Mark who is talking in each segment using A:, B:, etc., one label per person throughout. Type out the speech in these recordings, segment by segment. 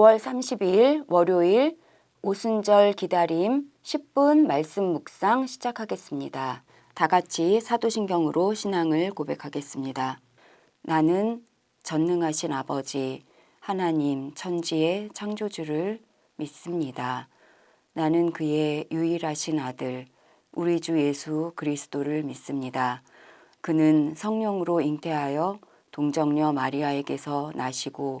A: 5월 30일 월요일 오순절 기다림 10분 말씀 묵상 시작하겠습니다. 다 같이 사도신경으로 신앙을 고백하겠습니다. 나는 전능하신 아버지 하나님 천지의 창조주를 믿습니다. 나는 그의 유일하신 아들 우리 주 예수 그리스도를 믿습니다. 그는 성령으로 잉태하여 동정녀 마리아에게서 나시고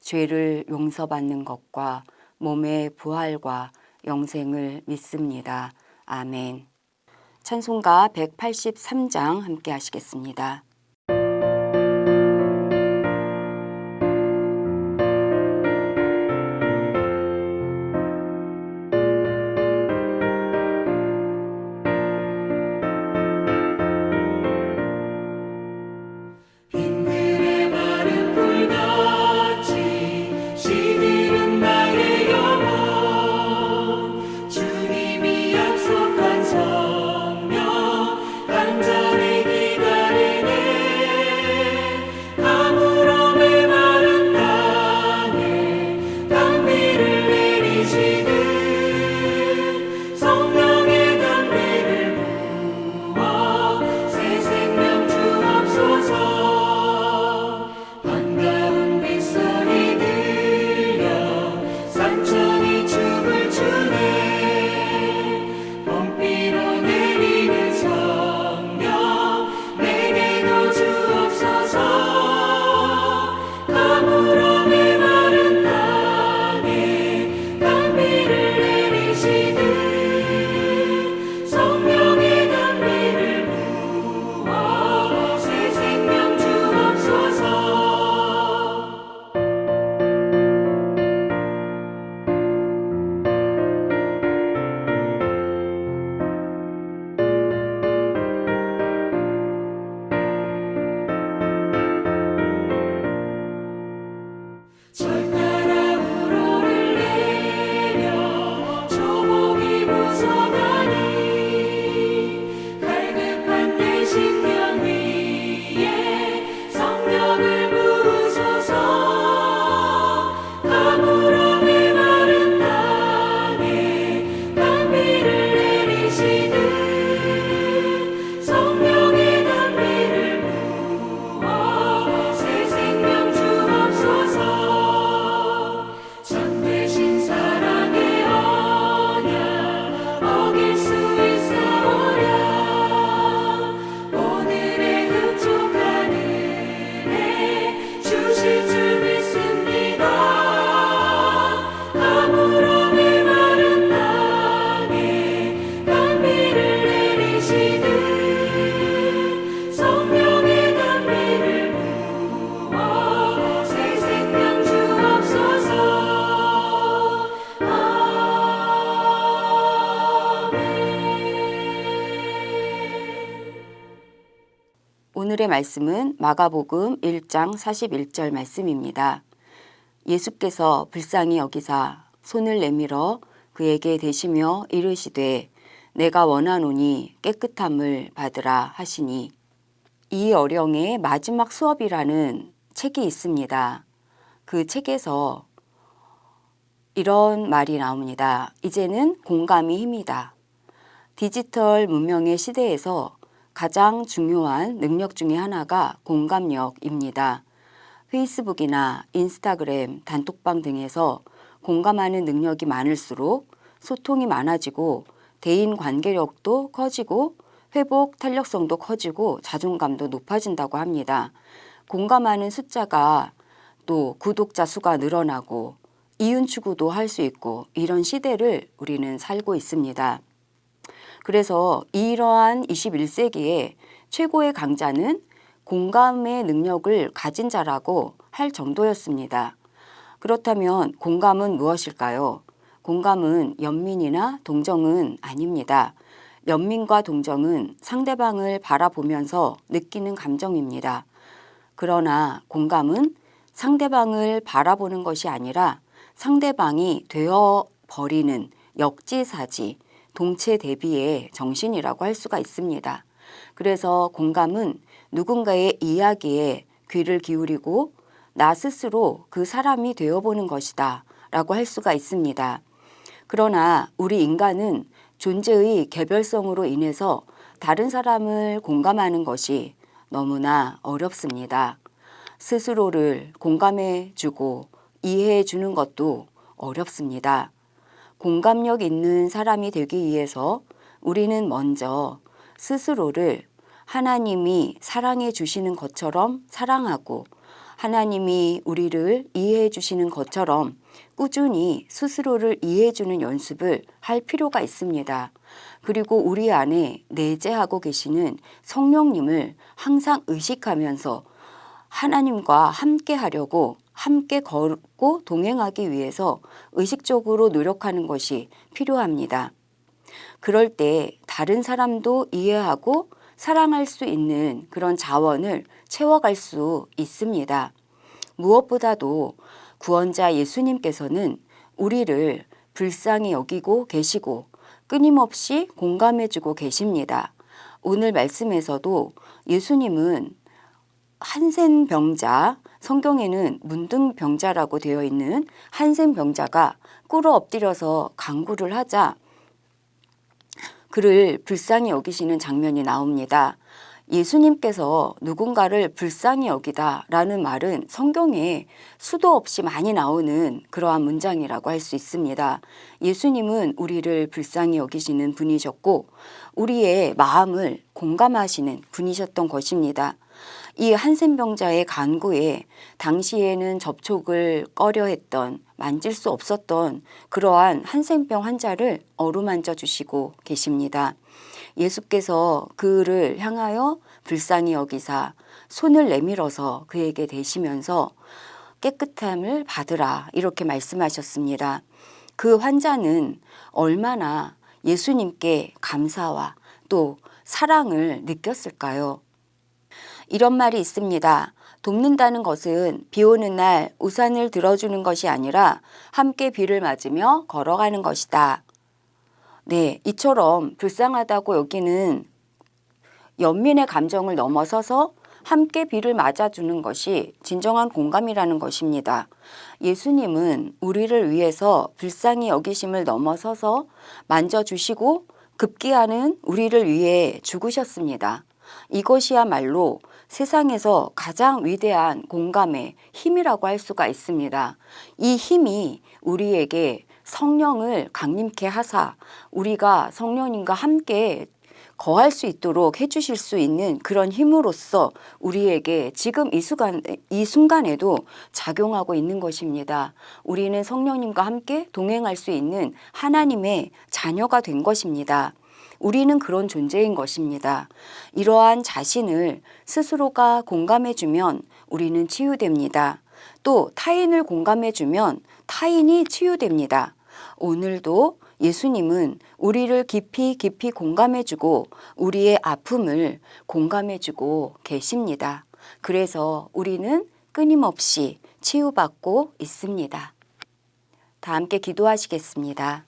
A: 죄를 용서받는 것과 몸의 부활과 영생을 믿습니다. 아멘. 찬송가 183장 함께 하시겠습니다. 오늘의 말씀은 마가복음 1장 41절 말씀입니다. 예수께서 불쌍히 여기사 손을 내밀어 그에게 대시며 이르시되 내가 원하노니 깨끗함을 받으라 하시니 이 어령의 마지막 수업이라는 책이 있습니다. 그 책에서 이런 말이 나옵니다. 이제는 공감이 힘이다. 디지털 문명의 시대에서 가장 중요한 능력 중의 하나가 공감력입니다. 페이스북이나 인스타그램, 단톡방 등에서 공감하는 능력이 많을수록 소통이 많아지고 대인 관계력도 커지고 회복 탄력성도 커지고 자존감도 높아진다고 합니다. 공감하는 숫자가 또 구독자 수가 늘어나고 이윤 추구도 할 수 있고 이런 시대를 우리는 살고 있습니다. 그래서 이러한 21세기에 최고의 강자는 공감의 능력을 가진 자라고 할 정도였습니다. 그렇다면 공감은 무엇일까요? 공감은 연민이나 동정은 아닙니다. 연민과 동정은 상대방을 바라보면서 느끼는 감정입니다. 그러나 공감은 상대방을 바라보는 것이 아니라 상대방이 되어 버리는 역지사지, 동체 대비의 정신이라고 할 수가 있습니다. 그래서 공감은 누군가의 이야기에 귀를 기울이고 나 스스로 그 사람이 되어보는 것이다 라고 할 수가 있습니다. 그러나 우리 인간은 존재의 개별성으로 인해서 다른 사람을 공감하는 것이 너무나 어렵습니다. 스스로를 공감해 주고 이해해 주는 것도 어렵습니다. 공감력 있는 사람이 되기 위해서 우리는 먼저 스스로를 하나님이 사랑해 주시는 것처럼 사랑하고 하나님이 우리를 이해해 주시는 것처럼 꾸준히 스스로를 이해해 주는 연습을 할 필요가 있습니다. 그리고 우리 안에 내재하고 계시는 성령님을 항상 의식하면서 하나님과 함께 하려고 함께 걷고 동행하기 위해서 의식적으로 노력하는 것이 필요합니다. 그럴 때 다른 사람도 이해하고 사랑할 수 있는 그런 자원을 채워갈 수 있습니다. 무엇보다도 구원자 예수님께서는 우리를 불쌍히 여기고 계시고 끊임없이 공감해주고 계십니다. 오늘 말씀에서도 예수님은 한센병자, 성경에는 문둥병자라고 되어 있는 한센병자가 꿇어 엎드려서 강구를 하자 그를 불쌍히 여기시는 장면이 나옵니다. 예수님께서 누군가를 불쌍히 여기다 라는 말은 성경에 수도 없이 많이 나오는 그러한 문장이라고 할 수 있습니다. 예수님은 우리를 불쌍히 여기시는 분이셨고 우리의 마음을 공감하시는 분이셨던 것입니다. 이 한센병자의 간구에 당시에는 접촉을 꺼려 했던 만질 수 없었던 그러한 한센병 환자를 어루만져 주시고 계십니다. 예수께서 그를 향하여 불쌍히 여기사 손을 내밀어서 그에게 대시면서 깨끗함을 받으라 이렇게 말씀하셨습니다. 그 환자는 얼마나 예수님께 감사와 또 사랑을 느꼈을까요? 이런 말이 있습니다. 돕는다는 것은 비 오는 날 우산을 들어주는 것이 아니라 함께 비를 맞으며 걸어가는 것이다. 네, 이처럼 불쌍하다고 여기는 연민의 감정을 넘어서서 함께 비를 맞아주는 것이 진정한 공감이라는 것입니다. 예수님은 우리를 위해서 불쌍히 여기심을 넘어서서 만져주시고 급기야는 우리를 위해 죽으셨습니다. 이것이야말로 세상에서 가장 위대한 공감의 힘이라고 할 수가 있습니다. 이 힘이 우리에게 성령을 강림케 하사 우리가 성령님과 함께 거할 수 있도록 해주실 수 있는 그런 힘으로써 우리에게 지금 이 순간, 이 순간에도 작용하고 있는 것입니다. 우리는 성령님과 함께 동행할 수 있는 하나님의 자녀가 된 것입니다. 우리는 그런 존재인 것입니다. 이러한 자신을 스스로가 공감해주면 우리는 치유됩니다. 또 타인을 공감해주면 타인이 치유됩니다. 오늘도 예수님은 우리를 깊이 깊이 공감해주고 우리의 아픔을 공감해주고 계십니다. 그래서 우리는 끊임없이 치유받고 있습니다. 다 함께 기도하시겠습니다.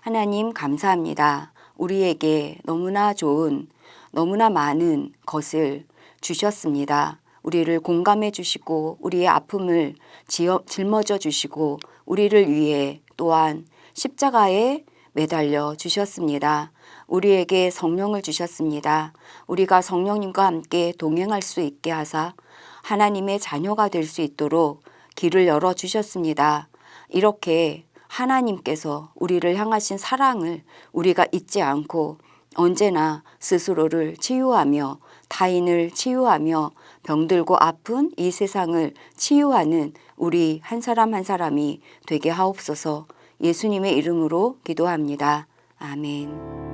A: 하나님 감사합니다. 우리에게 너무나 좋은, 너무나 많은 것을 주셨습니다. 우리를 공감해 주시고, 우리의 아픔을 지어, 짊어져 주시고, 우리를 위해 또한 십자가에 매달려 주셨습니다. 우리에게 성령을 주셨습니다. 우리가 성령님과 함께 동행할 수 있게 하사 하나님의 자녀가 될 수 있도록 길을 열어 주셨습니다. 이렇게 하나님께서 우리를 향하신 사랑을 우리가 잊지 않고 언제나 스스로를 치유하며 타인을 치유하며 병들고 아픈 이 세상을 치유하는 우리 한 사람 한 사람이 되게 하옵소서 예수님의 이름으로 기도합니다. 아멘.